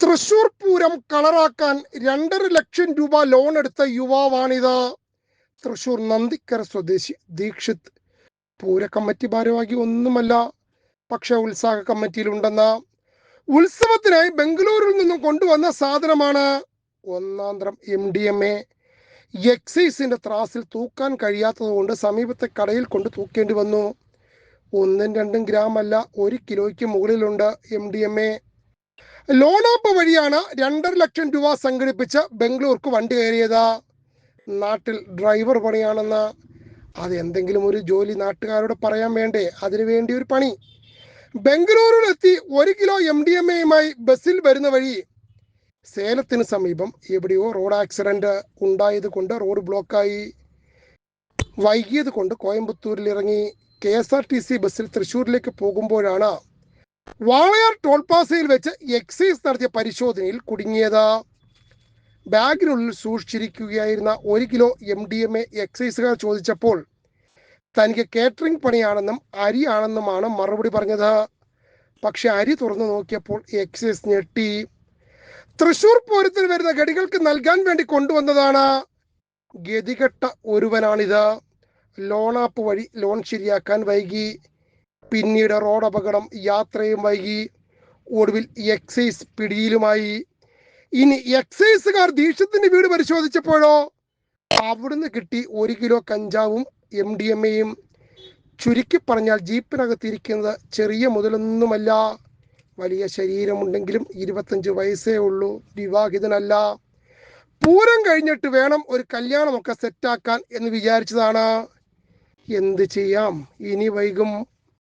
തൃശൂർ പൂരം കളറാക്കാൻ രണ്ടര ലക്ഷം രൂപ ലോൺ എടുത്ത യുവാവാണിത്. തൃശൂർ നന്ദിക്കര സ്വദേശി ദീക്ഷിത് പൂര കമ്മിറ്റി ഭാരവാഹി ഒന്നുമല്ല പക്ഷെ ഉത്സാഹ കമ്മിറ്റിയിലുണ്ടെന്ന. ഉത്സവത്തിനായി ബംഗളൂരിൽ നിന്നും കൊണ്ടുവന്ന സാധനമാണ് ഒന്നാന്തരം എം ഡി എം എ എക്സൈസിന്റെ ത്രാസിൽ തൂക്കാൻ കഴിയാത്തതുകൊണ്ട് സമീപത്തെ കടയിൽ കൊണ്ട് തൂക്കേണ്ടി വന്നു. ഒന്നും രണ്ടും ഗ്രാം അല്ല ഒരു കിലോയ്ക്ക് മുകളിലുണ്ട് M D M A loan app വഴിയാണ് രണ്ടര ലക്ഷം രൂപ സംഘടിപ്പിച്ച് ബംഗളൂർക്ക് വണ്ടി കയറിയത്. നാട്ടിൽ ഡ്രൈവർ പണിയാണെന്ന്. അത് എന്തെങ്കിലും ഒരു ജോലി നാട്ടുകാരോട് പറയാൻ വേണ്ടേ? അതിനു വേണ്ടി ഒരു പണി. ബംഗളൂരുവിലെത്തി ഒരു കിലോ എം ഡി എം എയുമായി ബസ്സിൽ വരുന്ന വഴി. സേലത്തിന് സമീപം എവിടെയോ റോഡ് ആക്സിഡന്റ് ഉണ്ടായത് കൊണ്ട് റോഡ് ബ്ലോക്കായി വൈകിയത് കൊണ്ട് കോയമ്പത്തൂരിൽ ഇറങ്ങി K S R T C ബസ്സിൽ തൃശ്ശൂരിലേക്ക് പോകുമ്പോഴാണ് വാളയാർ ടോൾ പ്ലാസയിൽ വെച്ച് എക്സൈസ് നടത്തിയ പരിശോധനയിൽ കുടുങ്ങിയത്. ബാഗിനുള്ളിൽ സൂക്ഷിച്ചിരിക്കുകയായിരുന്ന ഒരു kilo M D M A എക്സൈസുകാർ ചോദിച്ചപ്പോൾ തനിക്ക് കേറ്ററിംഗ് പണിയാണെന്നും അരിയാണെന്നുമാണ് മറുപടി പറഞ്ഞത്. പക്ഷെ അരി തുറന്നു നോക്കിയപ്പോൾ എക്സൈസ് ഞെട്ടി. തൃശൂർ പൂരത്തിൽ വരുന്ന ഗടികൾക്ക് നൽകാൻ വേണ്ടി കൊണ്ടുവന്നതാണ്. ഗതികെട്ട ഒരുവനാണിത്. ലോൺ ആപ്പ് വഴി ലോൺ ശരിയാക്കാൻ വൈകി. പിന്നീട് റോഡ് അപകടം യാത്രയും വൈകി. ഒടുവിൽ എക്സൈസ് പിടിയിലുമായി. ഇനി എക്സൈസുകാർ ദീക്ഷത്തിന്റെ വീട് പരിശോധിച്ചപ്പോഴോ? അവിടുന്ന് കിട്ടി ഒരു കിലോ കഞ്ചാവും എം ഡി എം എയും ചുരുക്കി പറഞ്ഞാൽ ജീപ്പിനകത്തിരിക്കുന്നത് ചെറിയ മുതലൊന്നുമല്ല. വലിയ ശരീരമുണ്ടെങ്കിലും ഇരുപത്തഞ്ച് വയസ്സേ ഉള്ളൂ വിവാഹിതനല്ല. പൂരം കഴിഞ്ഞിട്ട് വേണം ഒരു കല്യാണമൊക്കെ സെറ്റാക്കാൻ എന്ന് വിചാരിച്ചതാണ്. എന്ത് ചെയ്യാം? ഇനി വൈകും.